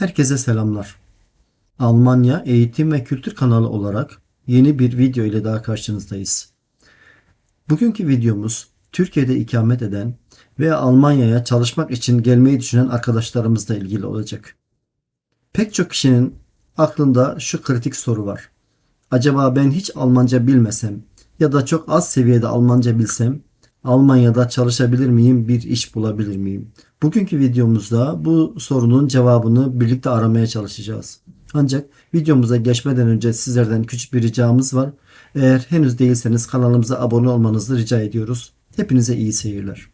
Herkese selamlar. Almanya Eğitim ve Kültür kanalı olarak yeni bir video ile daha karşınızdayız. Bugünkü videomuz Türkiye'de ikamet eden ve Almanya'ya çalışmak için gelmeyi düşünen arkadaşlarımızla ilgili olacak. Pek çok kişinin aklında şu kritik soru var. Acaba ben hiç Almanca bilmesem ya da çok az seviyede Almanca bilsem Almanya'da çalışabilir miyim, bir iş bulabilir miyim? Bugünkü videomuzda bu sorunun cevabını birlikte aramaya çalışacağız. Ancak videomuza geçmeden önce sizlerden küçük bir ricamız var. Eğer henüz değilseniz kanalımıza abone olmanızı rica ediyoruz. Hepinize iyi seyirler.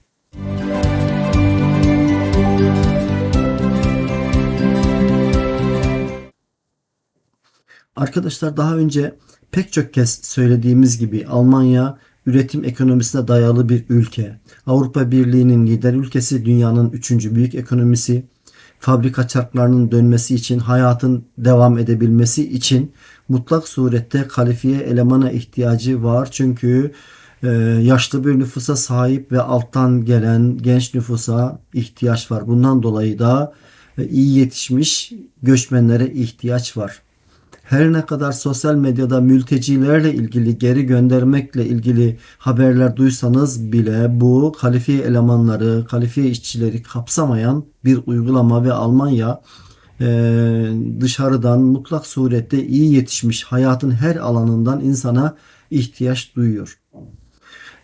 Arkadaşlar daha önce pek çok kez söylediğimiz gibi Almanya üretim ekonomisine dayalı bir ülke. Avrupa Birliği'nin lider ülkesi, dünyanın üçüncü büyük ekonomisi. Fabrika çarklarının dönmesi için, hayatın devam edebilmesi için mutlak surette kalifiye elemana ihtiyacı var. Çünkü e, yaşlı bir nüfusa sahip ve alttan gelen genç nüfusa ihtiyaç var. Bundan dolayı da e, iyi yetişmiş göçmenlere ihtiyaç var her ne kadar sosyal medyada mültecilerle ilgili geri göndermekle ilgili haberler duysanız bile bu kalifiye elemanları, kalifiye işçileri kapsamayan bir uygulama ve Almanya e, dışarıdan mutlak surette iyi yetişmiş hayatın her alanından insana ihtiyaç duyuyor.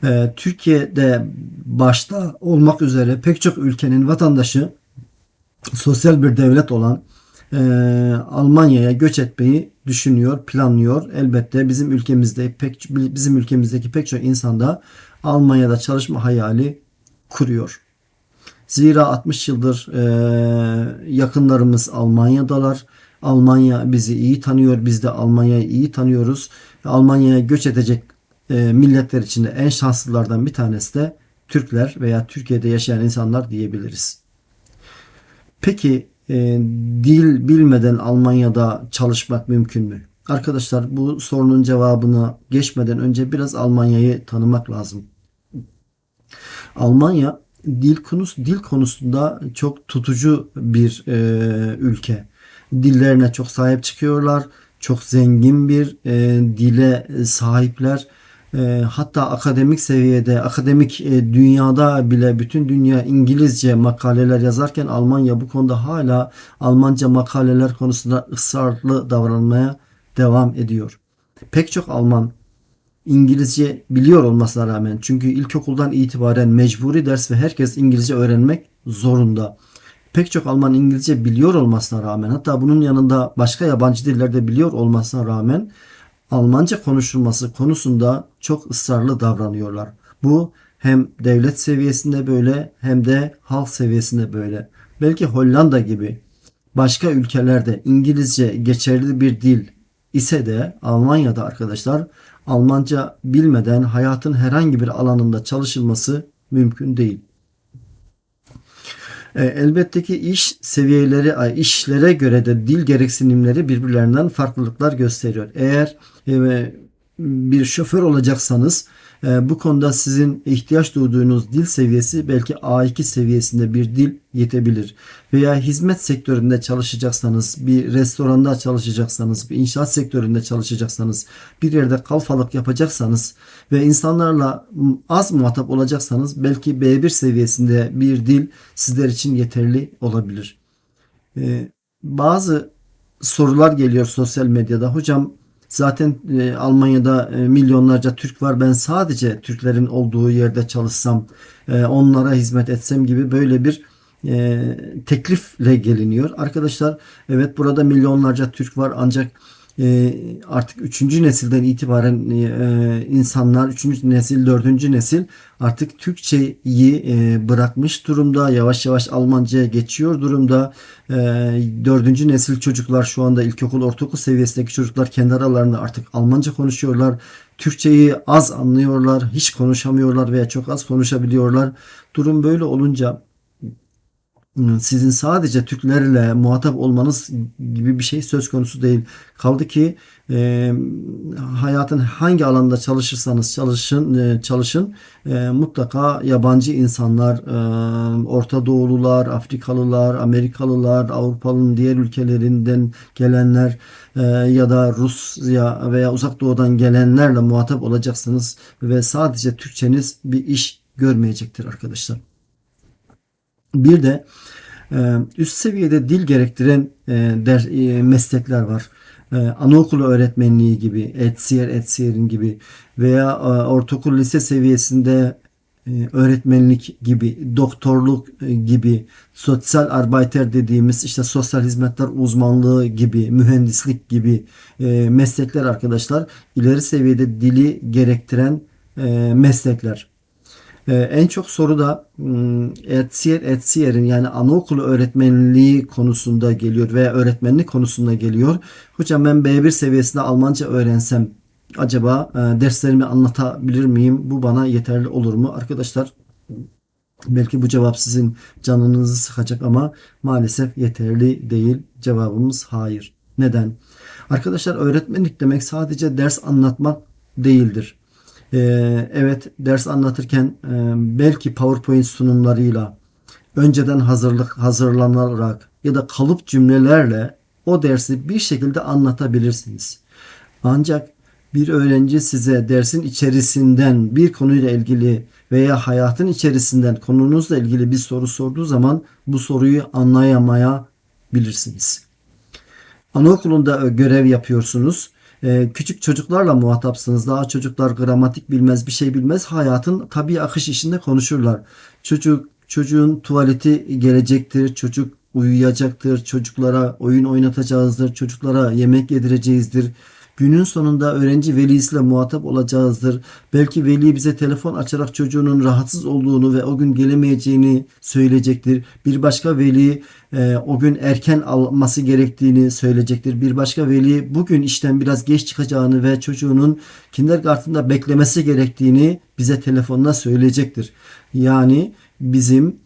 E, Türkiye'de başta olmak üzere pek çok ülkenin vatandaşı sosyal bir devlet olan e, Almanya'ya göç etmeyi düşünüyor, planlıyor. Elbette bizim ülkemizde pek bizim ülkemizdeki pek çok insan da Almanya'da çalışma hayali kuruyor. Zira 60 yıldır e, yakınlarımız Almanya'dalar. Almanya bizi iyi tanıyor. Biz de Almanya'yı iyi tanıyoruz. Almanya'ya göç edecek e, milletler içinde en şanslılardan bir tanesi de Türkler veya Türkiye'de yaşayan insanlar diyebiliriz. Peki e, dil bilmeden Almanya'da çalışmak mümkün mü? Arkadaşlar bu sorunun cevabını geçmeden önce biraz Almanya'yı tanımak lazım. Almanya dil konusu dil konusunda çok tutucu bir e, ülke. Dillerine çok sahip çıkıyorlar. Çok zengin bir e, dile sahipler e, hatta akademik seviyede, akademik e, dünyada bile bütün dünya İngilizce makaleler yazarken Almanya bu konuda hala Almanca makaleler konusunda ısrarlı davranmaya devam ediyor. Pek çok Alman İngilizce biliyor olmasına rağmen çünkü ilkokuldan itibaren mecburi ders ve herkes İngilizce öğrenmek zorunda. Pek çok Alman İngilizce biliyor olmasına rağmen hatta bunun yanında başka yabancı diller de biliyor olmasına rağmen Almanca konuşulması konusunda çok ısrarlı davranıyorlar. Bu hem devlet seviyesinde böyle hem de halk seviyesinde böyle. Belki Hollanda gibi başka ülkelerde İngilizce geçerli bir dil ise de Almanya'da arkadaşlar Almanca bilmeden hayatın herhangi bir alanında çalışılması mümkün değil. E, elbette ki iş seviyeleri, işlere göre de dil gereksinimleri birbirlerinden farklılıklar gösteriyor. Eğer e, bir şoför olacaksanız e, bu konuda sizin ihtiyaç duyduğunuz dil seviyesi belki A2 seviyesinde bir dil yetebilir. Veya hizmet sektöründe çalışacaksanız, bir restoranda çalışacaksanız, bir inşaat sektöründe çalışacaksanız, bir yerde kalfalık yapacaksanız ve insanlarla az muhatap olacaksanız belki B1 seviyesinde bir dil sizler için yeterli olabilir. E, bazı sorular geliyor sosyal medyada. Hocam Zaten e, Almanya'da e, milyonlarca Türk var. Ben sadece Türklerin olduğu yerde çalışsam, e, onlara hizmet etsem gibi böyle bir e, teklifle geliniyor. Arkadaşlar evet burada milyonlarca Türk var ancak artık üçüncü nesilden itibaren e, insanlar üçüncü nesil dördüncü nesil artık Türkçeyi e, bırakmış durumda. Yavaş yavaş Almanca'ya geçiyor durumda. E, dördüncü nesil çocuklar şu anda ilkokul ortaokul seviyesindeki çocuklar kendi aralarında artık Almanca konuşuyorlar. Türkçeyi az anlıyorlar hiç konuşamıyorlar veya çok az konuşabiliyorlar. Durum böyle olunca sizin sadece Türklerle muhatap olmanız gibi bir şey söz konusu değil. Kaldı ki e, hayatın hangi alanda çalışırsanız çalışın e, çalışın e, mutlaka yabancı insanlar, e, Orta Doğulular, Afrikalılar, Amerikalılar, Avrupa'nın diğer ülkelerinden gelenler e, ya da Rusya veya Uzak Doğu'dan gelenlerle muhatap olacaksınız ve sadece Türkçeniz bir iş görmeyecektir arkadaşlar. Bir de e, üst seviyede dil gerektiren e, der, e, meslekler var. Anaokulu öğretmenliği gibi, etsiyer, etsiyer'in gibi veya ortaokul lise seviyesinde öğretmenlik gibi, doktorluk gibi, sosyal arbeiter dediğimiz işte sosyal hizmetler uzmanlığı gibi, mühendislik gibi meslekler arkadaşlar ileri seviyede dili gerektiren meslekler. Ee, en çok soru da hmm, Etsiyer Etsiyer'in yani anaokulu öğretmenliği konusunda geliyor veya öğretmenlik konusunda geliyor. Hocam ben B1 seviyesinde Almanca öğrensem acaba e, derslerimi anlatabilir miyim? Bu bana yeterli olur mu? Arkadaşlar belki bu cevap sizin canınızı sıkacak ama maalesef yeterli değil. Cevabımız hayır. Neden? Arkadaşlar öğretmenlik demek sadece ders anlatmak değildir. Ee, evet ders anlatırken e, belki PowerPoint sunumlarıyla önceden hazırlık hazırlanarak ya da kalıp cümlelerle o dersi bir şekilde anlatabilirsiniz. Ancak bir öğrenci size dersin içerisinden bir konuyla ilgili veya hayatın içerisinden konunuzla ilgili bir soru sorduğu zaman bu soruyu anlayamayabilirsiniz. Anaokulunda görev yapıyorsunuz ee, küçük çocuklarla muhatapsınız. Daha çocuklar gramatik bilmez, bir şey bilmez. Hayatın tabii akış içinde konuşurlar. Çocuk çocuğun tuvaleti gelecektir. Çocuk uyuyacaktır. Çocuklara oyun oynatacağızdır. Çocuklara yemek yedireceğizdir. Günün sonunda öğrenci velisiyle muhatap olacağızdır. Belki veli bize telefon açarak çocuğunun rahatsız olduğunu ve o gün gelemeyeceğini söyleyecektir. Bir başka veli e, o gün erken alması gerektiğini söyleyecektir. Bir başka veli bugün işten biraz geç çıkacağını ve çocuğunun kindergarten'da beklemesi gerektiğini bize telefonla söyleyecektir. Yani bizim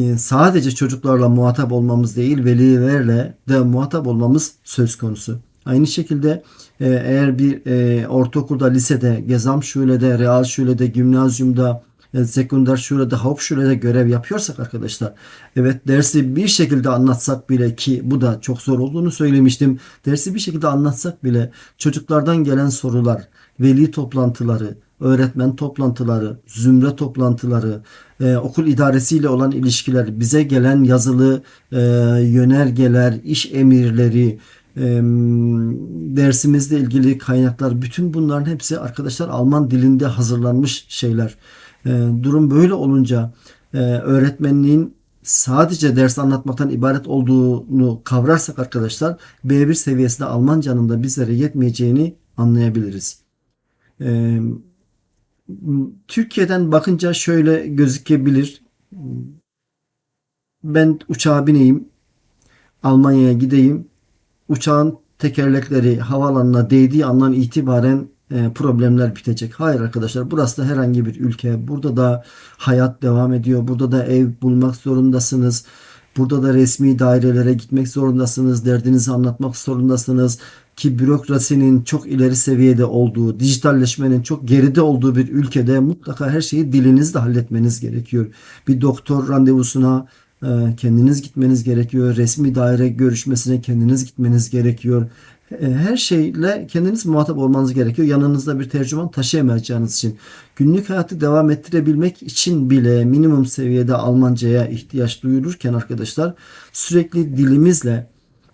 e, sadece çocuklarla muhatap olmamız değil velilerle de muhatap olmamız söz konusu. Aynı şekilde e, eğer bir e, ortaokulda, lisede, gezam şulede, real şulede, gimnazyumda, e, sekonder şulede, Hauptschulede görev yapıyorsak arkadaşlar evet dersi bir şekilde anlatsak bile ki bu da çok zor olduğunu söylemiştim. Dersi bir şekilde anlatsak bile çocuklardan gelen sorular, veli toplantıları, öğretmen toplantıları, zümre toplantıları, e, okul idaresiyle olan ilişkiler, bize gelen yazılı e, yönergeler, iş emirleri, dersimizle ilgili kaynaklar bütün bunların hepsi arkadaşlar Alman dilinde hazırlanmış şeyler. Durum böyle olunca öğretmenliğin sadece ders anlatmaktan ibaret olduğunu kavrarsak arkadaşlar B1 seviyesinde Almancanın da bizlere yetmeyeceğini anlayabiliriz. Türkiye'den bakınca şöyle gözükebilir. Ben uçağa bineyim, Almanya'ya gideyim, uçağın tekerlekleri havaalanına değdiği andan itibaren e, problemler bitecek. Hayır arkadaşlar burası da herhangi bir ülke. Burada da hayat devam ediyor. Burada da ev bulmak zorundasınız. Burada da resmi dairelere gitmek zorundasınız. Derdinizi anlatmak zorundasınız. Ki bürokrasinin çok ileri seviyede olduğu, dijitalleşmenin çok geride olduğu bir ülkede mutlaka her şeyi dilinizde halletmeniz gerekiyor. Bir doktor randevusuna kendiniz gitmeniz gerekiyor. Resmi daire görüşmesine kendiniz gitmeniz gerekiyor. Ee, her şeyle kendiniz muhatap olmanız gerekiyor. Yanınızda bir tercüman taşıyamayacağınız için. Günlük hayatı devam ettirebilmek için bile minimum seviyede Almancaya ihtiyaç duyulurken arkadaşlar sürekli dilimizle,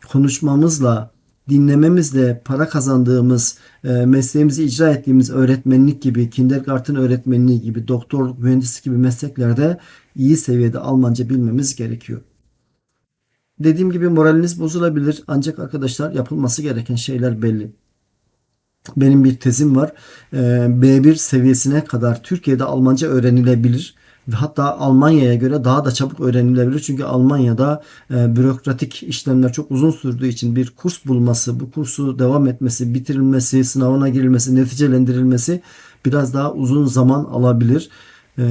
konuşmamızla, dinlememizle para kazandığımız, e, mesleğimizi icra ettiğimiz öğretmenlik gibi, kindergarten öğretmenliği gibi, doktor, mühendislik gibi mesleklerde iyi seviyede Almanca bilmemiz gerekiyor. Dediğim gibi moraliniz bozulabilir ancak arkadaşlar yapılması gereken şeyler belli. Benim bir tezim var. E, B1 seviyesine kadar Türkiye'de Almanca öğrenilebilir hatta Almanya'ya göre daha da çabuk öğrenilebilir. Çünkü Almanya'da e, bürokratik işlemler çok uzun sürdüğü için bir kurs bulması, bu kursu devam etmesi, bitirilmesi, sınavına girilmesi, neticelendirilmesi biraz daha uzun zaman alabilir. E,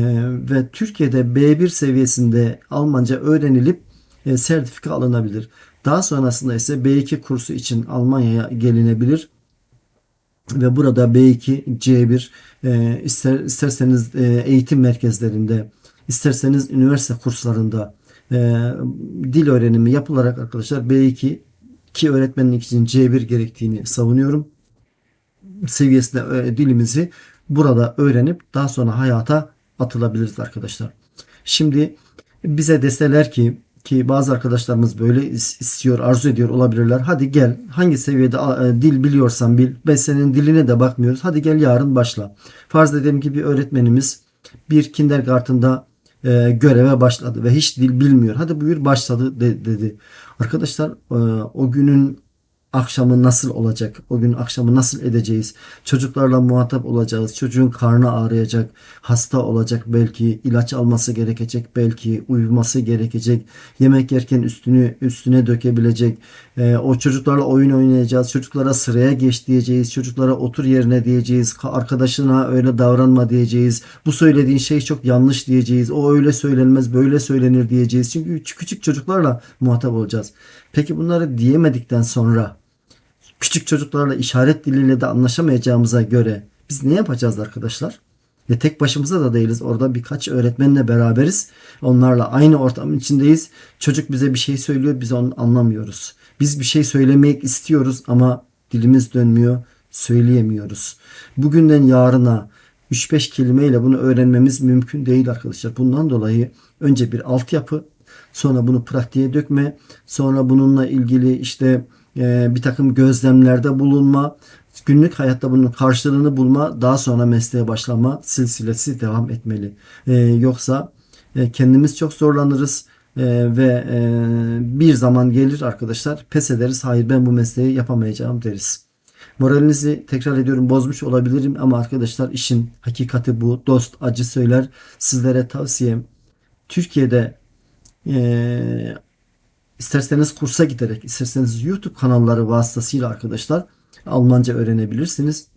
ve Türkiye'de B1 seviyesinde Almanca öğrenilip e, sertifika alınabilir. Daha sonrasında ise B2 kursu için Almanya'ya gelinebilir ve burada B2, C1 e, ister, isterseniz e, eğitim merkezlerinde, isterseniz üniversite kurslarında e, dil öğrenimi yapılarak arkadaşlar B2 ki öğretmenlik için C1 gerektiğini savunuyorum. Seviyesinde e, dilimizi burada öğrenip daha sonra hayata atılabiliriz arkadaşlar. Şimdi bize deseler ki ki bazı arkadaşlarımız böyle is- istiyor, arzu ediyor olabilirler. Hadi gel hangi seviyede e, dil biliyorsan bil. Ben senin diline de bakmıyoruz. Hadi gel yarın başla. Farz edelim ki bir öğretmenimiz bir kindergarten'da e, göreve başladı ve hiç dil bilmiyor. Hadi buyur başladı de- dedi. Arkadaşlar e, o günün akşamı nasıl olacak? O gün akşamı nasıl edeceğiz? Çocuklarla muhatap olacağız. Çocuğun karnı ağrıyacak, hasta olacak belki, ilaç alması gerekecek belki, uyuması gerekecek. Yemek yerken üstünü üstüne dökebilecek. Ee, o çocuklarla oyun oynayacağız. Çocuklara sıraya geç diyeceğiz. Çocuklara otur yerine diyeceğiz. Ka- Arkadaşına öyle davranma diyeceğiz. Bu söylediğin şey çok yanlış diyeceğiz. O öyle söylenmez, böyle söylenir diyeceğiz. Çünkü küçük çocuklarla muhatap olacağız. Peki bunları diyemedikten sonra küçük çocuklarla işaret diliyle de anlaşamayacağımıza göre biz ne yapacağız arkadaşlar? Ve tek başımıza da değiliz. Orada birkaç öğretmenle beraberiz. Onlarla aynı ortamın içindeyiz. Çocuk bize bir şey söylüyor, biz onu anlamıyoruz. Biz bir şey söylemek istiyoruz ama dilimiz dönmüyor, söyleyemiyoruz. Bugünden yarına 3-5 kelimeyle bunu öğrenmemiz mümkün değil arkadaşlar. Bundan dolayı önce bir altyapı, sonra bunu pratiğe dökme, sonra bununla ilgili işte e, bir takım gözlemlerde bulunma, günlük hayatta bunun karşılığını bulma, daha sonra mesleğe başlama silsilesi devam etmeli. E, yoksa e, kendimiz çok zorlanırız e, ve e, bir zaman gelir arkadaşlar pes ederiz. Hayır ben bu mesleği yapamayacağım deriz. Moralinizi tekrar ediyorum bozmuş olabilirim ama arkadaşlar işin hakikati bu. Dost acı söyler. Sizlere tavsiyem Türkiye'de İsterseniz kursa giderek, isterseniz YouTube kanalları vasıtasıyla arkadaşlar Almanca öğrenebilirsiniz.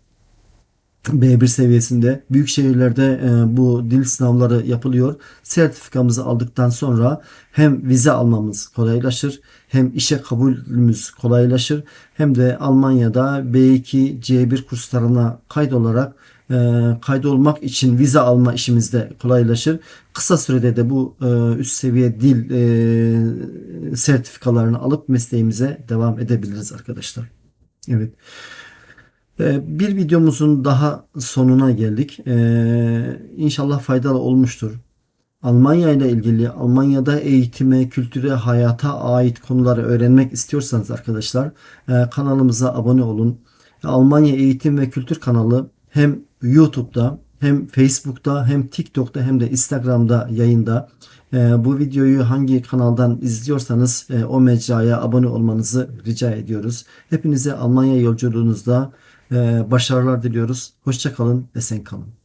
B1 seviyesinde büyük şehirlerde e, bu dil sınavları yapılıyor. Sertifikamızı aldıktan sonra hem vize almamız kolaylaşır, hem işe kabulümüz kolaylaşır, hem de Almanya'da B2, C1 kurslarına kaydolarak e, kaydolmak için vize alma işimiz de kolaylaşır. Kısa sürede de bu e, üst seviye dil e, sertifikalarını alıp mesleğimize devam edebiliriz arkadaşlar. Evet. Ee, Bir videomuzun daha sonuna geldik. Ee, İnşallah faydalı olmuştur. Almanya ile ilgili Almanya'da eğitime, kültüre, hayata ait konuları öğrenmek istiyorsanız arkadaşlar e, kanalımıza abone olun. Almanya Eğitim ve Kültür kanalı hem YouTube'da hem Facebook'ta hem TikTok'ta hem de Instagram'da yayında. E, Bu videoyu hangi kanaldan izliyorsanız e, o mecraya abone olmanızı rica ediyoruz. Hepinize Almanya yolculuğunuzda e, başarılar diliyoruz. Hoşça kalın, esen kalın.